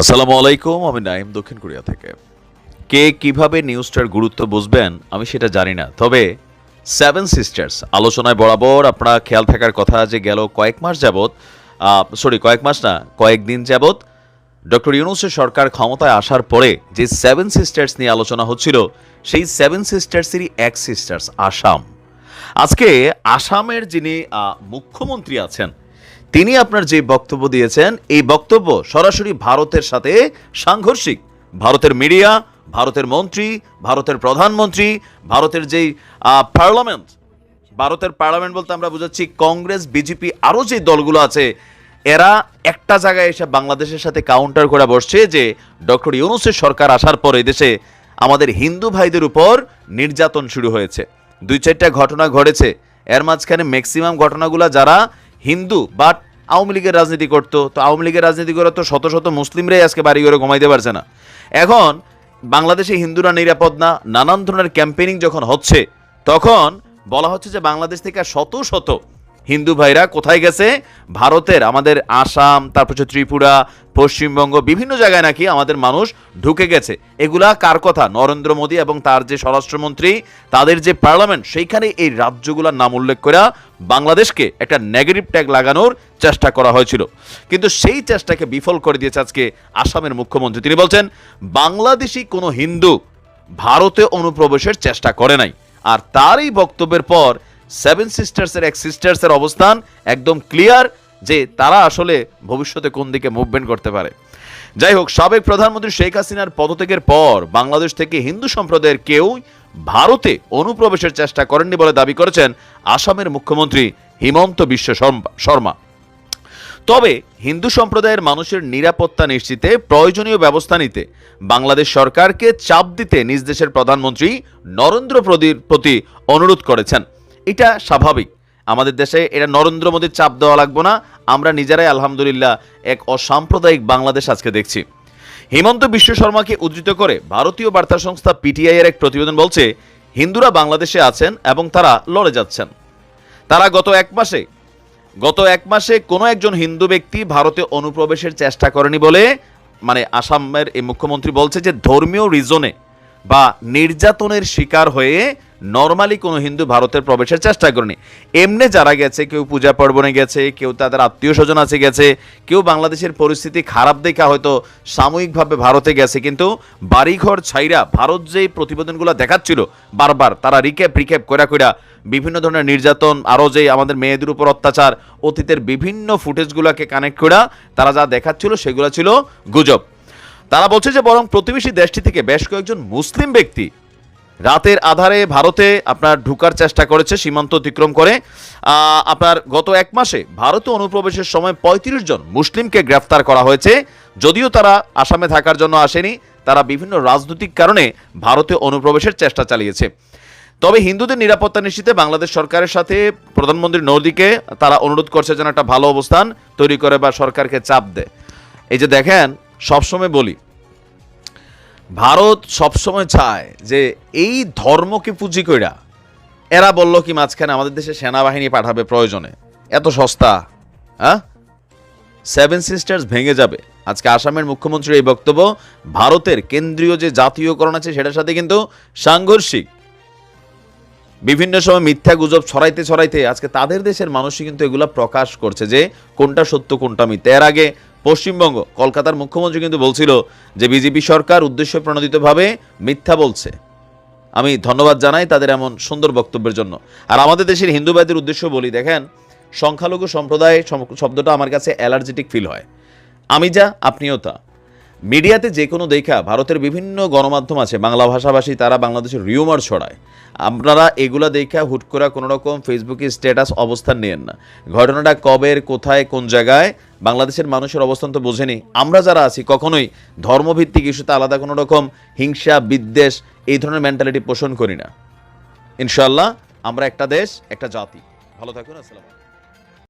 আসসালামু আলাইকুম, আমি নাইম দক্ষিণ কোরিয়া থেকে। কে কীভাবে নিউজটার গুরুত্ব বুঝবেন, আমি সেটা জানি না। তবে সেভেন সিস্টার্স আলোচনায় বরাবর আপনারা খেয়াল থাকার কথা যে গেল কয়েক মাস যাবৎ সরি কয়েক মাস না কয়েকদিন যাবৎ, ডক্টর ইউনুসের সরকার ক্ষমতায় আসার পরে যে সেভেন সিস্টার্স নিয়ে আলোচনা হচ্ছিল, সেই সেভেন সিস্টার্সেরই এক সিস্টার্স আসাম। আজকে আসামের যিনি মুখ্যমন্ত্রী আছেন তিনি আপনার যে বক্তব্য দিয়েছেন, এই বক্তব্য সরাসরি ভারতের সাথে সাংঘর্ষিক। ভারতের মিডিয়া, ভারতের মন্ত্রী, ভারতের প্রধানমন্ত্রী, ভারতের যেই পার্লামেন্ট, ভারতের পার্লামেন্ট বলতে আমরা বুঝাচ্ছি কংগ্রেস, বিজেপি, আরও যে দলগুলো আছে, এরা একটা জায়গায় এসে বাংলাদেশের সাথে কাউন্টার করে বসছে যে, ডক্টর ইউনুসের সরকার আসার পরে দেশে আমাদের হিন্দু ভাইদের উপর নির্যাতন শুরু হয়েছে। দুই চারটা ঘটনা ঘটেছে। এর মাঝখানে ম্যাক্সিমাম ঘটনাগুলো যারা হিন্দু বাট আওয়ামী লীগের রাজনীতি করতো। তো আওয়ামী লীগের রাজনীতি করে তো শত শত মুসলিমরাই আজকে বাড়ি করে ঘুমাইতে পারছে না। এখন বাংলাদেশে হিন্দুরা নিরাপদ না, নানান ধরনের ক্যাম্পেনিং যখন হচ্ছে, তখন বলা হচ্ছে যে বাংলাদেশ থেকে শত শত হিন্দু ভাইরা কোথায় গেছে? ভারতের, আমাদের আসাম, তারপর হচ্ছে ত্রিপুরা পশ্চিমবঙ্গ বিভিন্ন জায়গায় নাকি আমাদের মানুষ ঢুকে গেছে। এগুলা কার কথা? নরেন্দ্র মোদী এবং তার যে স্বরাষ্ট্রমন্ত্রী, তাদের যে পার্লামেন্ট, সেইখানে এই রাজ্যগুলোর নাম উল্লেখ করে বাংলাদেশকে একটা নেগেটিভ ট্যাগ লাগানোর চেষ্টা করা হয়েছিল। কিন্তু সেই চেষ্টাকে বিফল করে দিয়েছে আজকে আসামের মুখ্যমন্ত্রী। তিনি বলছেন, বাংলাদেশি কোনো হিন্দু ভারতে অনুপ্রবেশের চেষ্টা করে নাই। আর তার এই বক্তব্যের পর সেভেন সিস্টার্সের এক সিস্টার্সের অবস্থান একদম ক্লিয়ার যে তারা আসলে ভবিষ্যতে কোন দিকে মুভমেন্ট করতে পারে। যাই হোক, সাবেক প্রধানমন্ত্রী শেখ হাসিনার পদত্যাগের পর বাংলাদেশ থেকে হিন্দু সম্প্রদায়ের কেউ ভারতে অনুপ্রবেশের চেষ্টা করেননি বলে দাবি করেছেন আসামের মুখ্যমন্ত্রী হিমন্ত বিশ্ব শর্মা- তবে হিন্দু সম্প্রদায়ের মানুষের নিরাপত্তা নিশ্চিতে প্রয়োজনীয় ব্যবস্থা নিতে বাংলাদেশ সরকারকে চাপ দিতে নিজ দেশের প্রধানমন্ত্রী নরেন্দ্র মোদীর প্রতি অনুরোধ করেছেন। এটা স্বাভাবিক। আমাদের দেশে এটা নরেন্দ্র মোদীর চাপ দেওয়া লাগবে না। আমরা নিজেরাই আলহামদুলিল্লাহ এক অসাম্প্রদায়িক বাংলাদেশ আজকে দেখছি। হিমন্ত বিশ্ব শর্মাকে উদ্ধৃত করে ভারতীয় বার্তা সংস্থা পিটিআই এর এক প্রতিবেদন বলছে, হিন্দুরা বাংলাদেশে আছেন এবং তারা লড়ে যাচ্ছেন। তারা গত এক মাসে, গত এক মাসে কোনো একজন হিন্দু ব্যক্তি ভারতে অনুপ্রবেশের চেষ্টা করেনি বলে মানে আসামের এই মুখ্যমন্ত্রী বলছে যে ধর্মীয় রিজনে বা নির্যাতনের শিকার হয়ে নর্মালি কোনো হিন্দু ভারতের প্রবেশের চেষ্টা করেনি। এমনি যারা গেছে, কেউ পূজা পার্বণে গেছে, কেউ তাদের আত্মীয় স্বজন আছে গেছে, কেউ বাংলাদেশের পরিস্থিতি খারাপ দেখা হয়তো সাময়িকভাবে ভারতে গেছে, কিন্তু বাড়িঘর ছাইরা ভারত যে প্রতিবেদনগুলো দেখাচ্ছিল, বারবার তারা রিক্যাপ রিক্যাপ কইরা কইরা বিভিন্ন ধরনের নির্যাতন, আরও যে আমাদের মেয়েদের উপর অত্যাচার, অতীতের বিভিন্ন ফুটেজগুলোকে কানেক্ট করা তারা যা দেখাচ্ছিল সেগুলো ছিল গুজব। তারা বলছে যে বরং প্রতিবেশী দেশটি থেকে বেশ কয়েকজন মুসলিম ব্যক্তি রাতের আধারে ভারতে আপনার ঢুকার চেষ্টা করেছে, সীমান্ত অতিক্রম করে। আপনার গত এক মাসে ভারতে অনুপ্রবেশের সময় ৩৫ জন মুসলিমকে গ্রেফতার করা হয়েছে। যদিও তারা আসামে থাকার জন্য আসেনি, তারা বিভিন্ন রাজনৈতিক কারণে ভারতে অনুপ্রবেশের চেষ্টা চালিয়েছে। তবে হিন্দুদের নিরাপত্তা নিশ্চিতে বাংলাদেশ সরকারের সাথে প্রধানমন্ত্রী নদীকে তারা অনুরোধ করছে যেন একটা ভালো অবস্থান তৈরি করে বা সরকারকে চাপ দেয়। এই যে দেখেন, সবসময় বলি ভারত সবসময় চায় যে এই ধর্মকে পুঁজি কইরা এরা বলল কি মাঝখানে আমাদের দেশে সেনাবাহিনী পাঠাবে প্রয়োজনে। এত সস্তা হ্যাঁ? সেভেন সিস্টার্স ভেঙে যাবে। আজকে আসামের মুখ্যমন্ত্রীর এই বক্তব্য, ভারতের কেন্দ্রীয় যে জাতীয়করণ আছে সেটার সাথে কিন্তু সাংঘর্ষিক। বিভিন্ন সময় মিথ্যা গুজব ছড়াইতে ছড়াইতে আজকে তাদের দেশের মানুষই কিন্তু এগুলা প্রকাশ করছে যে কোনটা সত্য, কোনটা মিথ্যা। এর আগে পশ্চিমবঙ্গ। কলকাতার মুখ্যমন্ত্রী কিন্তু বলছিল যে বিজেপি সরকার উদ্দেশ্য প্রণোদিতভাবে মিথ্যা বলছে। আমি ধন্যবাদ জানাই তাদের এমন সুন্দর বক্তব্যের জন্য। আর আমাদের দেশের হিন্দুবাদের উদ্দেশ্য বলি, দেখেন, সংখ্যালঘু সম্প্রদায় শব্দটা আমার কাছে অ্যালার্জেটিক ফিল হয়। আমি যা, আপনিও তা। মিডিয়াতে যে কোনো দেখা ভারতের বিভিন্ন গণমাধ্যম আছে, বাংলা ভাষাভাষী, তারা বাংলাদেশের রিউমার ছড়ায়। আপনারা এগুলা দেখা হুট করে কোনো রকম ফেসবুকে স্ট্যাটাস অবস্থান নিয়েন না। ঘটনাটা কবের কোথায়, কোন জায়গায়, বাংলাদেশের মানুষের অবস্থান তো বোঝেনি। আমরা যারা আছি, কখনোই ধর্মভিত্তিক ইস্যুতে আলাদা কোনো রকম হিংসা, বিদ্বেষ, এই ধরনের মেন্টালিটি পোষণ করি না। ইনশাল্লাহ আমরা একটা দেশ, একটা জাতি। ভালো থাকুন, আসসালাম